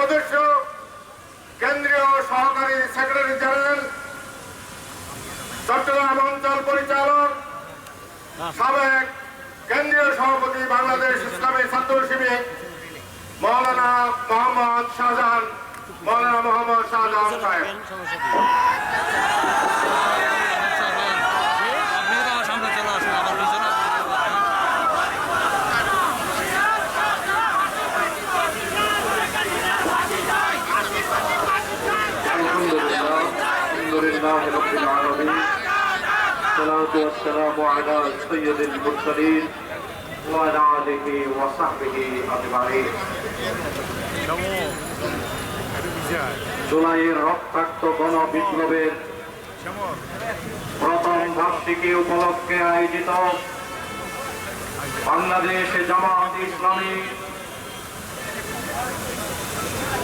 সদস্য, কেন্দ্রীয় সহকারী সেক্রেটারি জেনারেল, চট্টগ্রাম অঞ্চল পরিচালক, সাবেক কেন্দ্রীয় সভাপতি বাংলাদেশ ইসলামী ছাত্র শিবির, মৌলানা মোহাম্মদ শাহজাহান, মৌলানা মোহাম্মদ শাহজাহান সাহেব। والسلام على سيد المرسلين وعلى آله وصحبه أجمعين জুলাইয়ের রক্তাক্ত গণ বিপ্লবের প্রথম বার্ষিকী উপলক্ষে আয়োজিত বাংলাদেশ জামাত ইসলামী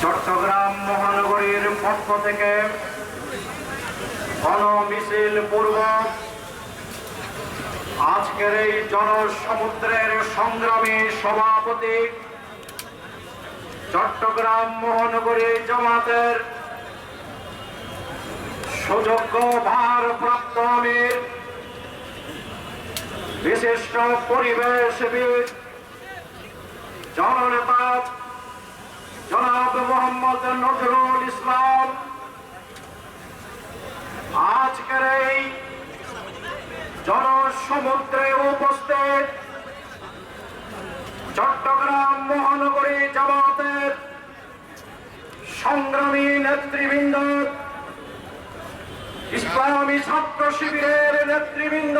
চট্টগ্রাম মহানগরীর পক্ষ থেকে গণ মিছিল পূর্বক আজকের এই জনসমুদ্রের সংগ্রামী সভাপতি চট্টগ্রাম মহানগরী জামাতের সুযোগ্য ভারপ্রাপ্ত আমির, বিশিষ্ট পরিবেশবিদ, জননেতা জনাব মোহাম্মদ নজরুল ইসলাম। আজকের এই জনসমুদ্রে উপস্থিত চট্টগ্রাম মহানগরী জামাতের সংগ্রামী নেতৃবৃন্দ, ইসলামী ছাত্র শিবিরের নেতৃবৃন্দ,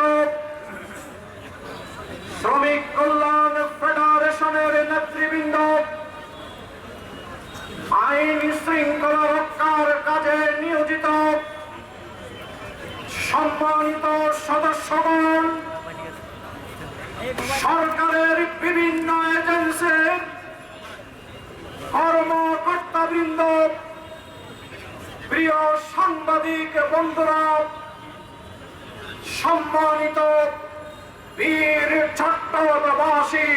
শ্রমিক কল্যাণ ফেডারেশনের নেতৃবৃন্দ, আইন শৃঙ্খলা রক্ষার কাজে নিয়োজিত সম্মানিত সদস্যগণ, সরকারের বিভিন্ন এজেন্সির কর্মকর্তাবৃন্দ, প্রিয় সাংবাদিক বন্ধুরা, সম্মানিত বীর চট্টগ্রামবাসী,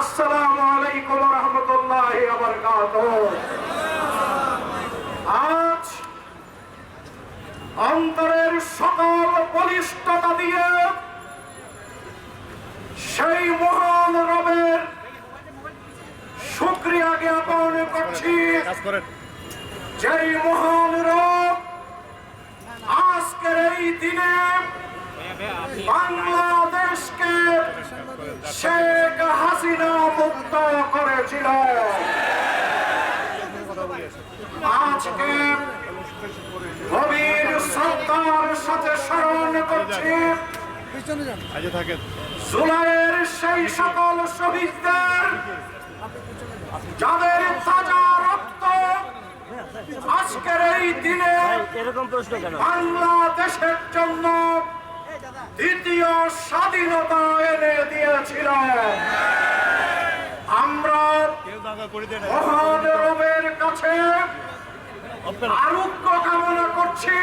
আসসালামু আলাইকুম রহমতুল্লাহ আবার আজ অন্তরের সকল বলিষ্ঠতা দিয়ে সেই মহান রবের শুক্রিয়া জ্ঞাপন করছি। যেই মহান রব আজকের এই দিনে বাংলাদেশকে শেখ হাসিনা মুক্ত করেছিল। আজকে গভীর শ্রদ্ধার সাথে স্মরণ করছি। জুলাইয়ের সেই সকল শহীদদের যাদের তাজা রক্ত আজকের এই দিনে এরকম প্রশ্ন কেন? বাংলাদেশের জন্য দ্বিতীয় স্বাধীনতা এনে দিয়েছিল। আমরা মহান রবের কাছে আরোগ্য কামনা করছি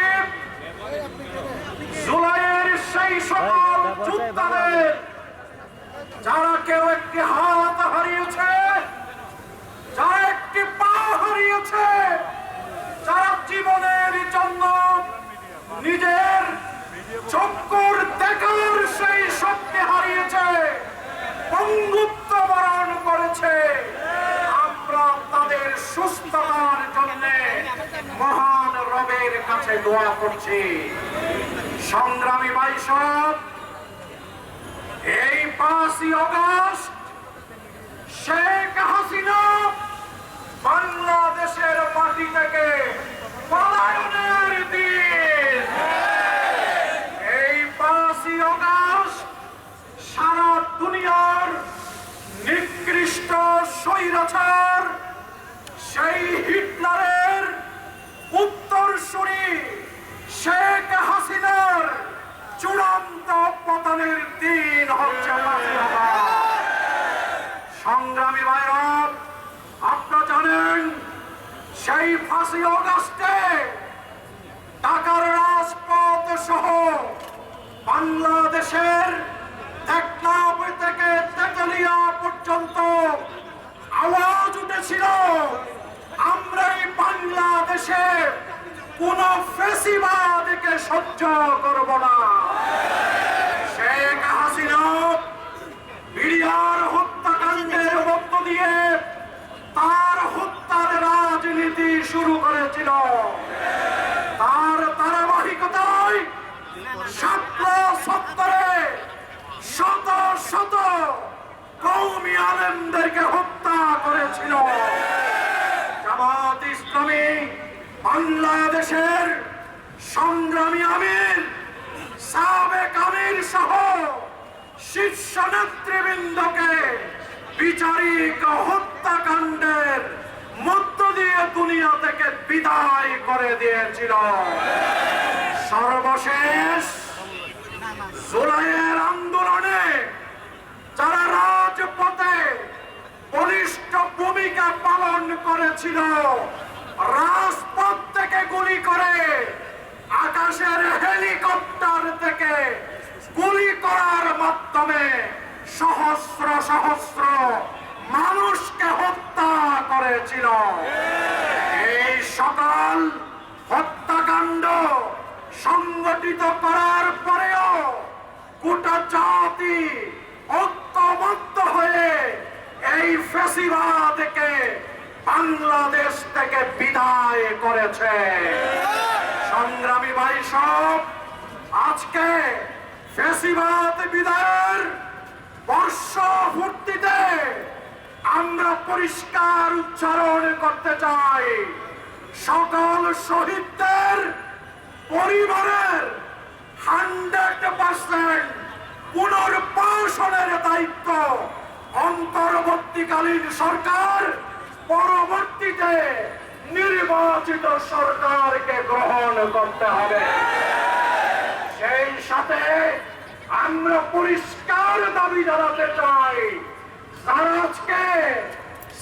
জুলাইয়ের সেই সকল যোদ্ধাদের যারা কেউ একটি হাত হারিয়েছে, যারা একটি পা হারিয়েছে, যারা জীবনের জন্য নিজের চক্কর দেখার সেই শক্তি হারিয়েছে বন্ধুত্ব বরণ করেছে। আমরা তাদের সুস্থতার জন্য মহান রবের কাছে দোয়া করছি। সংগ্রামী এই পাঁচই অগস্ট শেখ হাসিনা বাংলাদেশের মাটি থেকে পলায়নের দিন। এই পাঁচই অগস্ট সারা দুনিয়ার নিকৃষ্ট স্বৈরাচার, সেই হিটলারের উত্তরসূরি শেখ হাসিনার চূড়ান্ত পতনের দিন হচ্ছে পাঁচই অগস্ট সংগ্রামী ভাইরাম আপনারা জানেন সেই ফাঁসি অগাস্টে ঢাকার রাজপথ সহ বাংলাদেশের টেকনাফ থেকে তেতুলিয়া পর্যন্ত আওয়াজ উঠেছিল কোন ফেসিবাদকে সহ্য করব না। শেখ হাসিনা বিড়িয়ার হত্যাকাণ্ডের মধ্য দিয়ে তার হত্যার রাজনীতি শুরু করেছিল তার ধারাবাহিকতায় সাতটা সত্তরে শত শত কৌমি আলেমদেরকে হত্যা করেছিল জামাত ইসলামী বাংলাদেশের সংগ্রামী আমির সাবেক আমির সহ শীর্ষ নেতৃবৃন্দকে বিচারিক হত্যাকাণ্ডের মধ্য দিয়ে দুনিয়া থেকে বিদায় করে দিয়েছিল। সর্বশেষ জুলাইয়ের আন্দোলনে যারা রাজপথে বলিষ্ঠ ভূমিকা পালন করেছিল, রাজপথ থেকে গুলি করে আকাশের হেলিকপ্টার থেকে গুলি করার মাধ্যমে সহস্র মানুষকে হত্যা করেছিল। এই সকল হত্যাকাণ্ড সংগঠিত করার পরেও গোটা জাতি ঐক্যবদ্ধ হয়ে এই ফেসিবাদকে বাংলাদেশ থেকে বিদায় করেছে। সংগ্রামী ভাই সব আজকে ফেসিবাদ বিদায়ের বর্ষ পূর্তিতে আমরা পরিষ্কার উচ্চারণ করতে চাই। সকল শহীদদের পরিবারের হান্ড্রেড পার্সেন্ট পুনর্বাসনের দায়িত্ব অন্তর্বর্তীকালীন সরকার পরবর্তীতে নির্বাচিত সরকারকে গ্রহণ করতে হবে। সেই সাথে আমরা পরিষ্কার দাবি জানাতে চাই। তারা আজকে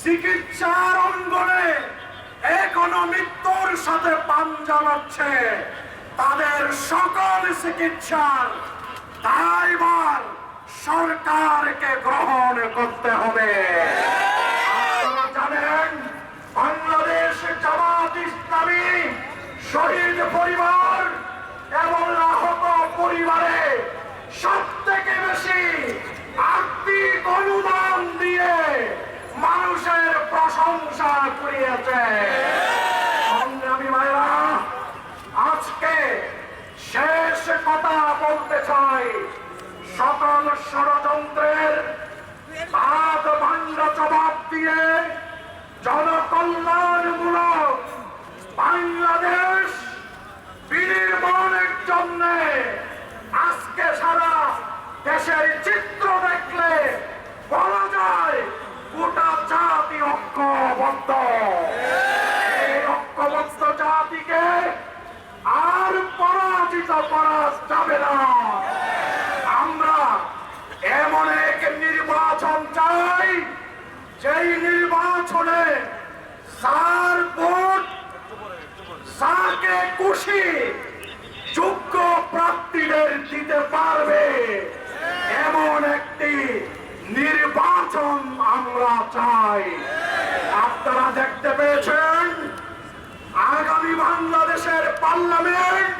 চিকিৎসার অঙ্গনে এখনও মৃত্যুর সাথে পাঞ্জা লাগছে তাদের সকল চিকিৎসার দায়ভার সরকারকে গ্রহণ করতে হবে। জানেন, বাংলাদেশ জামাত ইসলামী শহীদ পরিবার সব বেশি আর্থিক অনুদান দিয়ে মানুষের প্রশংসা করিয়েছে সংগ্রামী ভাইরা আজকে শেষ কথা বলতে চাই। সকল ষড়যন্ত্রের হাত ভাঙ্গা জবাব দিয়ে জনকল্যাণমূলক বাংলাদেশ বিনির্মাণের জন্য আজকে সারা দেশের চিত্র দেখলে বলা যায় গোটা জাতি ঐক্যবদ্ধ। ঐক্যবদ্ধ জাতিকে আর পরাজিত করা যাবে না। আমরা এমন এক নির্বাচন চাই, যেই নির্বাচনে সার ভোট যাকে খুশি যোগ্য প্রার্থীদের দিতে পারবে এমন একটি নির্বাচন আমরা চাই আপনারা দেখতে পেয়েছেন আগামী বাংলাদেশের পার্লামেন্ট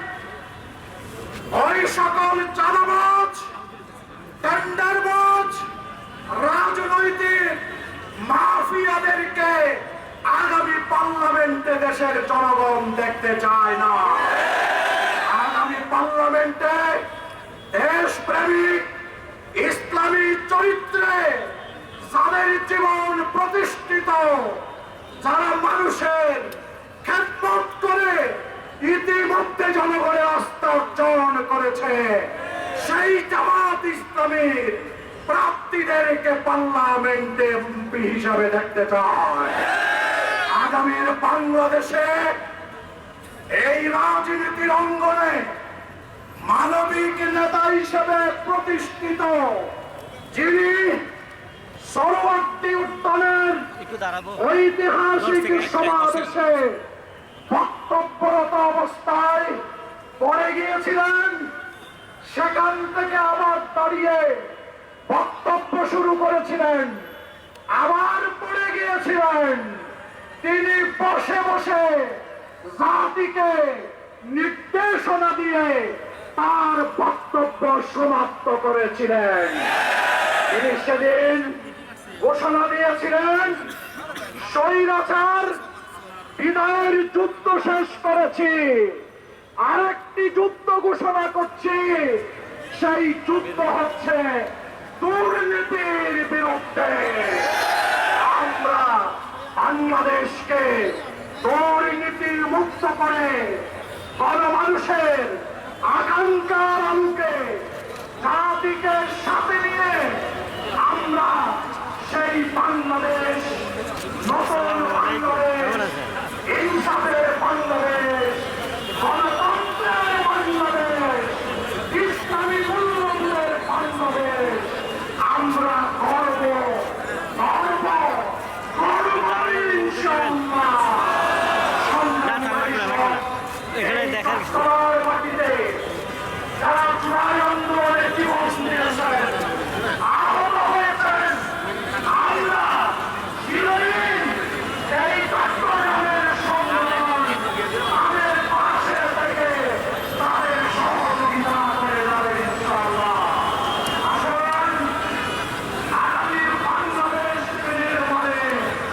ওই সকল চাঁদাবাজ টেন্ডারবাজ রাজনৈতিক মাফিয়াদেরকে আগামী পার্লামেন্টে দেশের জনগণ দেখতে চায় না। আগামী পার্লামেন্টে দেশপ্রেমিক ইসলামী চরিত্রে যাদের জীবন প্রতিষ্ঠিত, যারা মানুষের খেদমত করে ইতিমধ্যে জনগণের আস্থা অর্জন করেছে, সেই জামাত ইসলামীর প্রাপ্তিদেরকে পার্লামেন্টে হিসাবে দেখতে চায়। আগামীর বাংলাদেশে এই রাজনীতির অঙ্গনে মানবিক নেতা হিসেবে প্রতিষ্ঠিত যিনি সরবর্তী উত্তরের ঐতিহাসিক সমাবেশে বক্তব্যরত অবস্থায় পড়ে গিয়েছিলেন সেখান থেকে আবার দাঁড়িয়ে বক্তব্য শুরু করেছিলেন আবার পড়ে গিয়েছিলেন। তিনি বসে বসে জাতিকে নির্দেশনা দিয়ে তার বক্তব্য সমাপ্ত করেছিলেন। তিনি সেদিন ঘোষণা দিয়েছিলেন, স্বৈরাচার বিদায়ের যুদ্ধ শেষ করেছি, আরেকটি যুদ্ধ ঘোষণা করছি, সেই যুদ্ধ হচ্ছে দুর্নীতির বিরুদ্ধে। বাংলাদেশকে দুর্নীতির মুক্ত করে মানুষের আকাঙ্ক্ষার আলোকে জাতিকে সাথে নিয়ে আমরা সেই বাংলাদেশ নতুন বাংলাদেশ